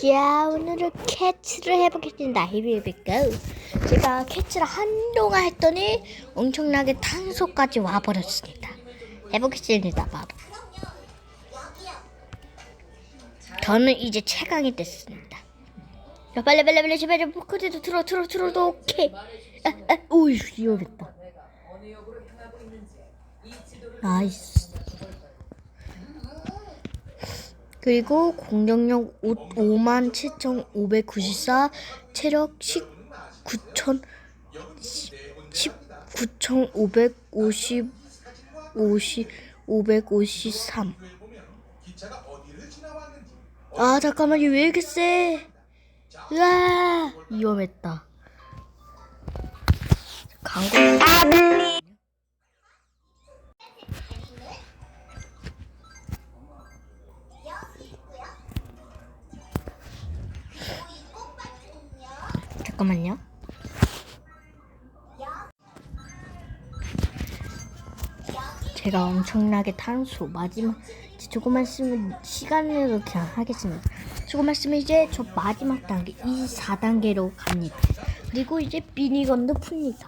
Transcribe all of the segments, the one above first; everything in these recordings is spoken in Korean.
자, 오늘은 캐치를 해보겠습니다. 히비비고. 제가 캐치를 한동안 했더니 엄청나게 탄소까지 와버렸습니다. 해보겠습니다, 바로. 저는 이제 최강이 됐습니다. 자, 빨리 빨리 빨리 제발 포크대도 틀어 틀어 틀어도 오케이. 아, 아, 오유 위험했다. 나이스. 그리고 공격력 5만 7,594, 체력 19,000 19,550 50 553. 아 잠깐만 이왜 이렇게 세? 으아 위험했다. 광고. 잠깐만요. 제가 엄청나게 탄소 마지막 조금만 쓰면 시간으로 그냥 하겠습니다. 조금만 쓰면 이제 저 마지막 단계 이 4단계로 갑니다. 그리고 이제 미니건도 풉니다.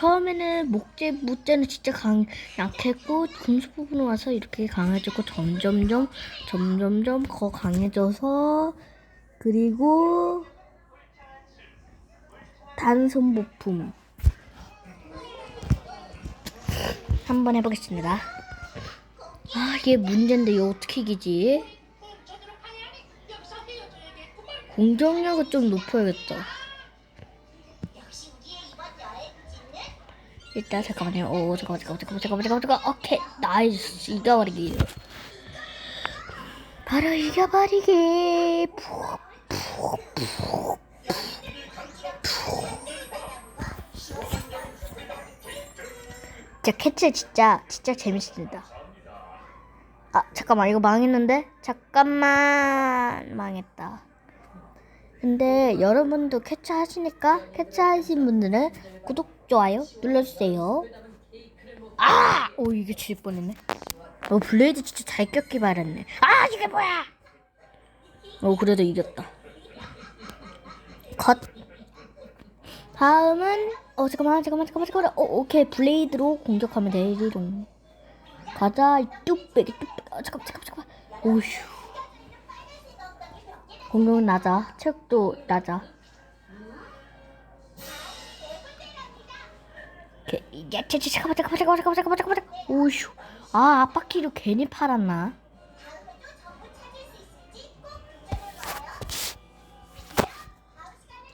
처음에는 목재 무재는 진짜 강 약했고 금속 부분 와서 이렇게 강해졌고 점점점 점점점 더 강해져서 그리고 단손 부품 한번 해보겠습니다. 아 이게 문제인데 이거 어떻게 이기지? 공정력을 좀 높여야겠다. 일단 잠깐만요. 오 잠깐만 잠깐만 잠깐만 잠깐만 잠깐만 잠깐만. 오케이 나이스 이겨버리기. 바로 이겨버리기. 진짜 캐치 진짜 진짜 재밌습니다. 아 잠깐만 이거 망했는데 잠깐만 망했다. 근데 여러분도 캐치 하시니까 캐치 하신 분들은 구독 좋아요 눌러주세요. 아! 오 이게 질 뻔했네. 어 블레이드 진짜 잘 꼈기 바랬네. 아 이게 뭐야? 어 그래도 이겼다. 컷. 다음은 어 잠깐만 잠깐만 잠깐만 잠깐만. 어 오케이 블레이드로 공격하면 되리롱. 가자 이 뚝배기 뚝배기. 아 잠깐 잠깐 잠깐. 오휴. 공격은 낮아. 체력도 낮아. 오케이. 야, 쟤, 쟤, 잠깐만, 잠깐만, 잠깐만, 잠깐만, 잠깐만, 잠깐만. 오휴. 아, 앞바퀴로 괜히 팔았나?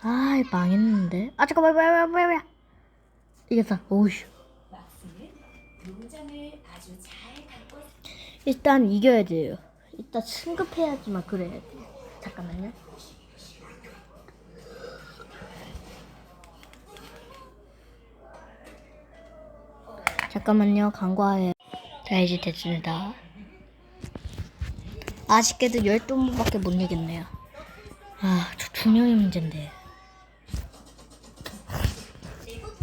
아, 망했는데. 아, 잠깐만, 뭐야, 뭐야, 뭐야, 뭐야. 이겼어. 오휴. 일단 이겨야 돼요. 일단 승급해야지만 그래야 돼. 잠깐만요. 잠깐만요. 간과해요. 자, 이제 됐습니다. 아쉽게도 12번밖에 못 이겼네요. 아, 저 두 명이 문제인데.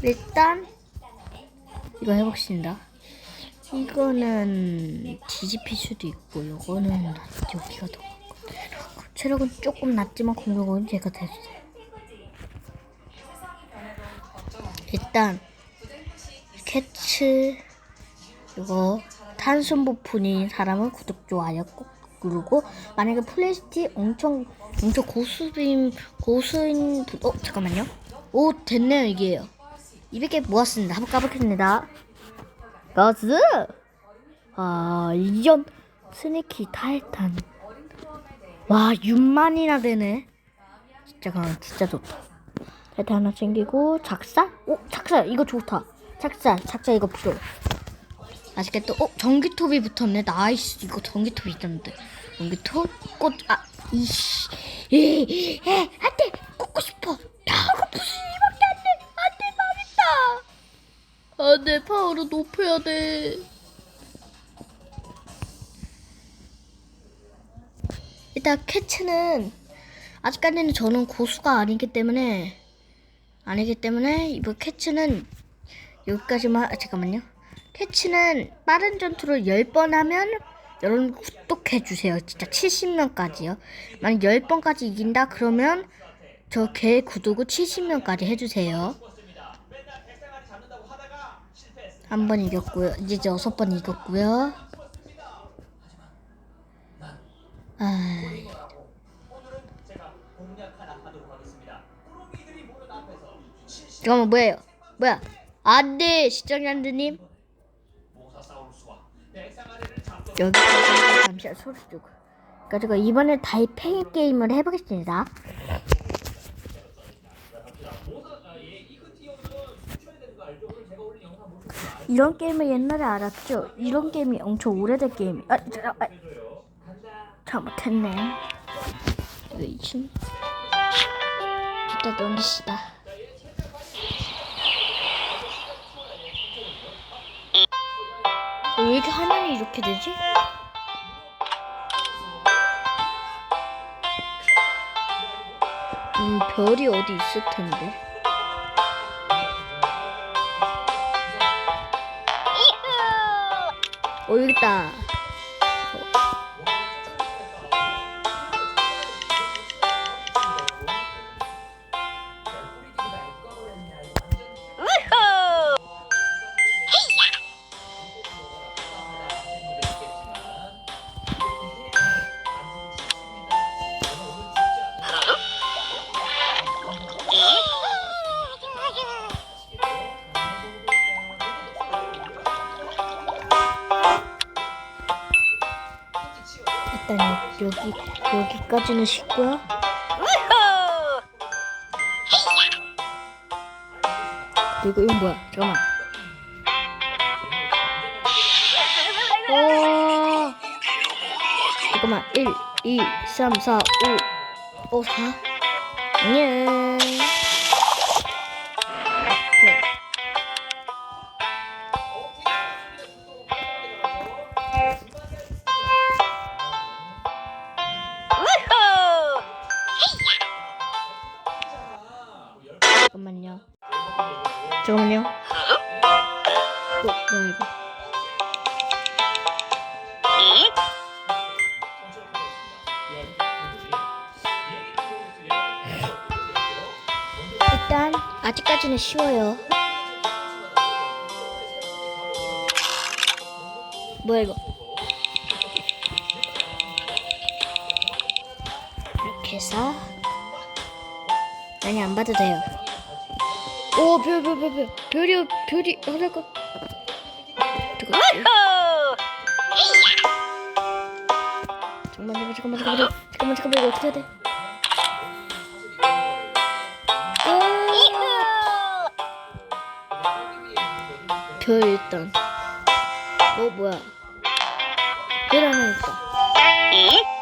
일단 이거 해보겠습니다. 이거는 뒤집힐 수도 있고 요거는 여기가 더. 체력은 조금 낮지만 공격은 제가 됐어요. 일단 캐츠 이거 탄순 부푼인 사람은 구독 좋아요 꼭 누르고 만약에 플레이스티 엄청 엄청 고수인 고수인 분, 어 잠깐만요. 오 됐네요 이게요. 200개 모았습니다. 한번 까보겠습니다. 가즈! 아, 이전 스네키 타이탄. 와, 6만이나 되네. 진짜 강, 진짜 좋다. 타이탄 하나 챙기고, 작사? 오, 작사, 이거 좋다. 작사, 작사 이거 필요. 맛있겠다. 어, 전기톱이 붙었네. 나이스. 이거 전기톱이 있었는데. 전기톱? 꽃, 아, 이씨. 에, 에, 안 돼! 꽂고 싶어. 무슨 이밖에 안 돼! 안 돼, 망했다! 아, 내 파워를 높여야 돼. 일단 캐츠는 아직까지는 저는 고수가 아니기 때문에 아니기 때문에 이번 캐츠는 여기까지만 아, 잠깐만요. 캐치는 빠른 전투를 10번 하면 여러분 구독해 주세요. 진짜 70명까지요. 만약 10번까지 이긴다 그러면 저 개 구독을 70명까지 해 주세요. 한 번 이겼고요. 이제 여섯 번 이겼고요. 아, 잠깐만 뭐예요? 뭐야? 안돼 시청자님들 여기까지 잠시만 소리 좀. 그러니까 이번에 다이팽이 게임을 해보겠습니다. 이런 게임을 옛날에 알았죠? 이런 게임이 엄청 오래된 게임. 아, 자, 아, 잘못했네. 이거 2층. 일단 넘깁시다. 왜 이렇게 화면이 이렇게 되지? 음, 별이 어디 있을 텐데. 어, 여기 있다. 일단 여기 여기까지는 쉽고요. 그리고 이건 뭐야? 잠깐만. 오. 잠깐만. 1, 2, 3, 4, 5, 5, 4. 안녕. 잠깐만요. 잠깐만요. 어, 뭐야 이거? 일단 아직까지는 쉬워요. 뭐야 이거? 아니 안 봐도 돼요. 오, 별, 별, 별, 별, 별이, 별이, 하나가. 잠깐. 잠깐만, 잠깐만, 잠깐만, 잠깐만, 잠깐만, 이거 어떻게 해야 돼? 오! 별 일단. 어, 뭐야? 별 하나 있다.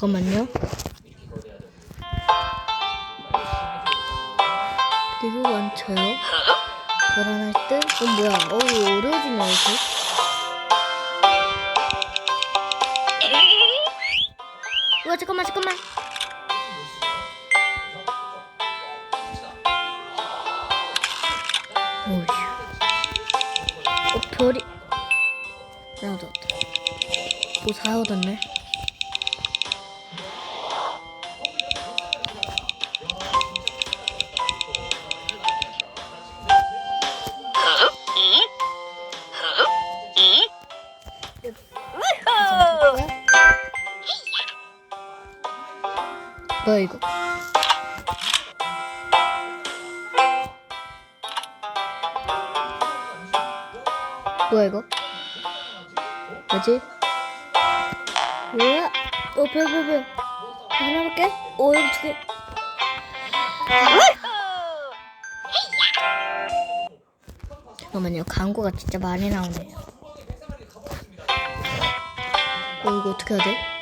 잠깐만요. 그리고 완쳐요. 결혼할 때? 어 뭐야? 어 이거 어려워지네 이렇 뭐야 이거? 뭐야 이거? 뭐지? 뭐야? 어, 별, 별, 별. 하나 밖에? 어, 여기 두 개. 잠깐만요. 광고가 진짜 많이 나오네요. 어, 이거 어떻게 해야 돼?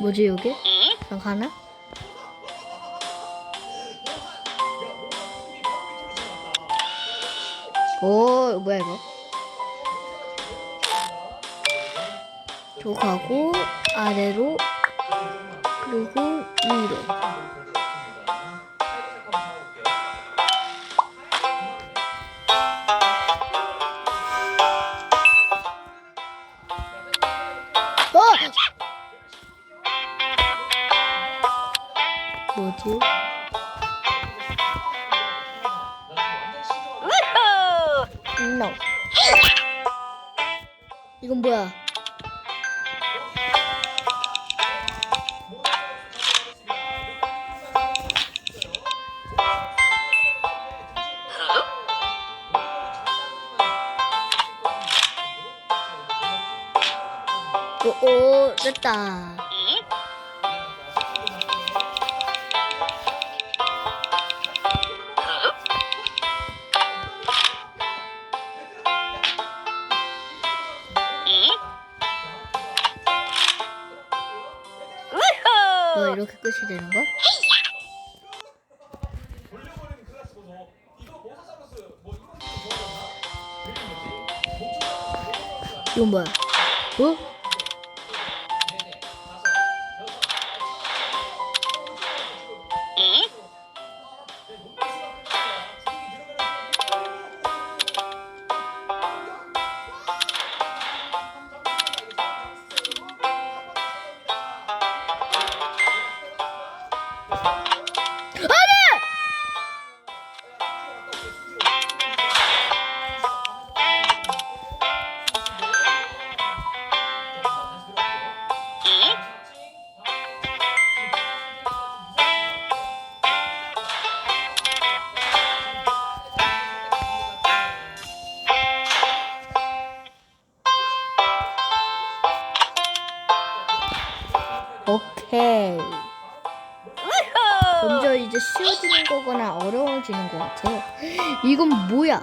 뭐지 여기? 나 가나? 오 뭐야 이거? 저 가고 아래로 그리고 위로 어! 뭐지? No. 이건 뭐야? 오오 됐다. 이렇게 끝이 되는 거야? 이건 뭐야? 어? 이건 뭐야?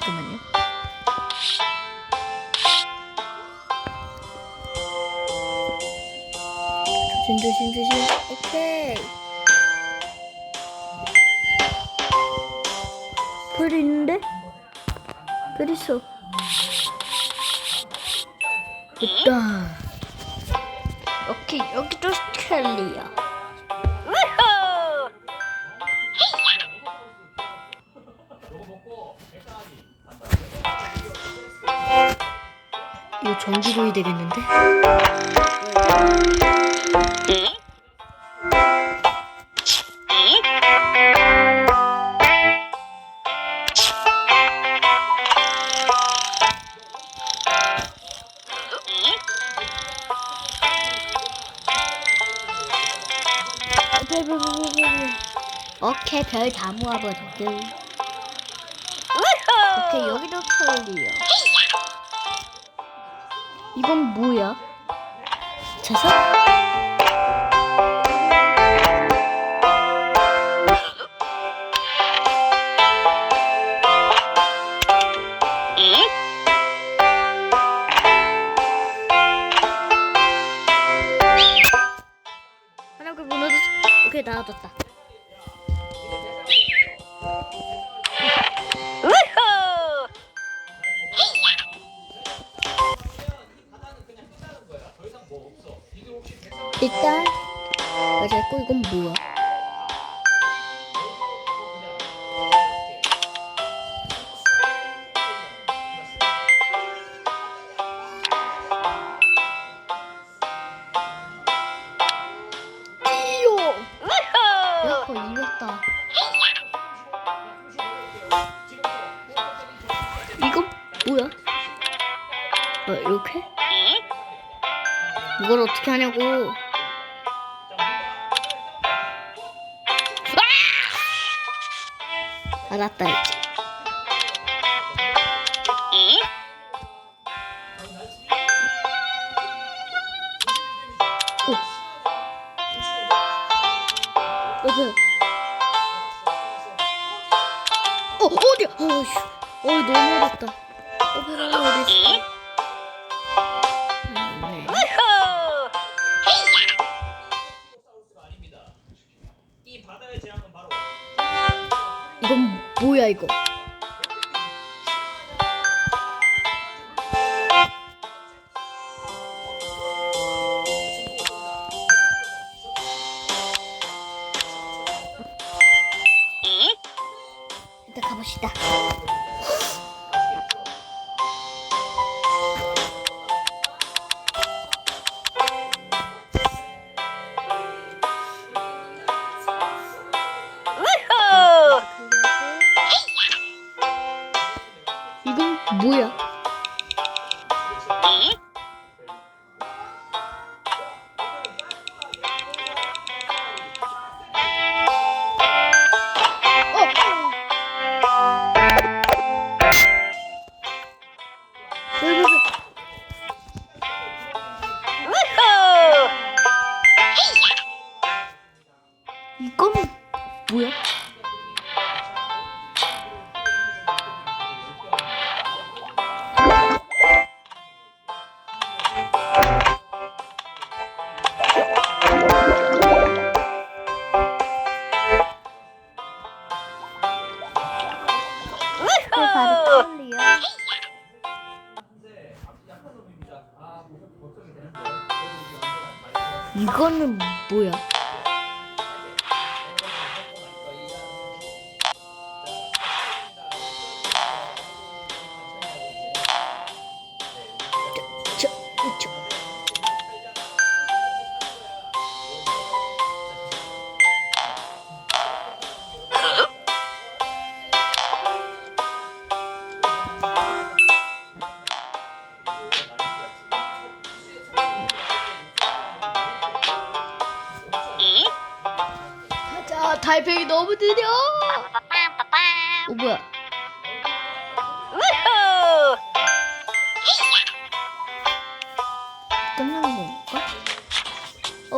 잠깐만요. 조심 조심 조심. 오케이. 별 있는데? 별 있어. 됐다. 오케이, 여기도 스켈리야. 이거 전기구이 되겠는데? 모아버릴게. 오케이, 여기도 털리요. 이건 뭐야? 자석? 하나가 무너졌어. 오케이, 나와줬다. 됐고 이건 뭐야? 이거 뭐야? 어, 이렇게? 이걸 어떻게 하냐고. 알았다. 오. 여보. 어 어디야? 어휴. 어 너무 어렵다. 어 베라는 어디 있어? 뭐야 이거? 일단 가봅시다.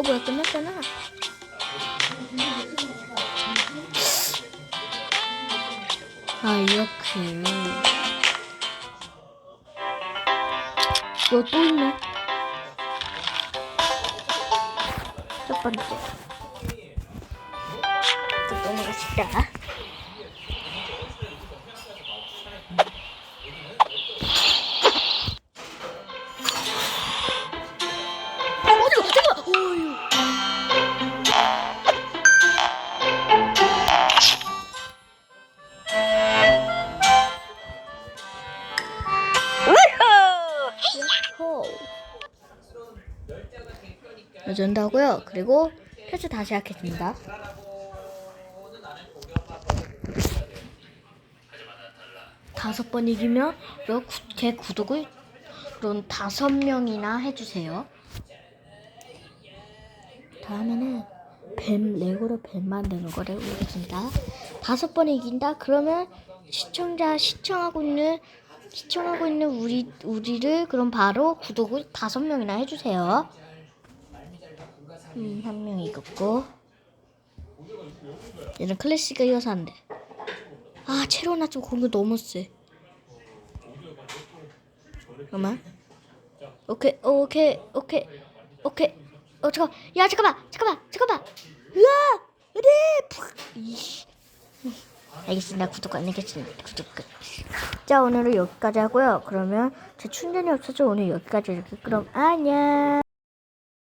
어 뭐야 끝났잖아. 아 이렇게. 이거 또 있네. 첫 번째. 또 넘어갑시다. 어 여전다고요. 그리고 펼쳐 다시 하겠습니다. 다섯 번 이기면 제 구독을 그런 다섯 명이나 해주세요. 다음에는 뱀 레고로 뱀 만드는 거를 올리겠습니다. 다섯 번 이긴다. 그러면 시청자 시청하고 있는 시청하고 있는 우리 우리를 그럼 바로 구독을 다섯 명이나 해주세요. 음, 한명 이겼고 얘는 클래식을 이어서 한대. 아, 체로나 좀 공격 너무 세. 잠깐만. 오케이, 오케이, 오케이, 오케이. 어, 잠깐. 야, 잠깐만, 잠깐만, 잠깐만. 으아. 이씨. 알겠습니다. 구독 안 하겠습니다. 구독 끝. 자, 오늘은 여기까지 하고요. 그러면 제 충전이 없어서 오늘 여기까지 이렇게 그럼 안녕.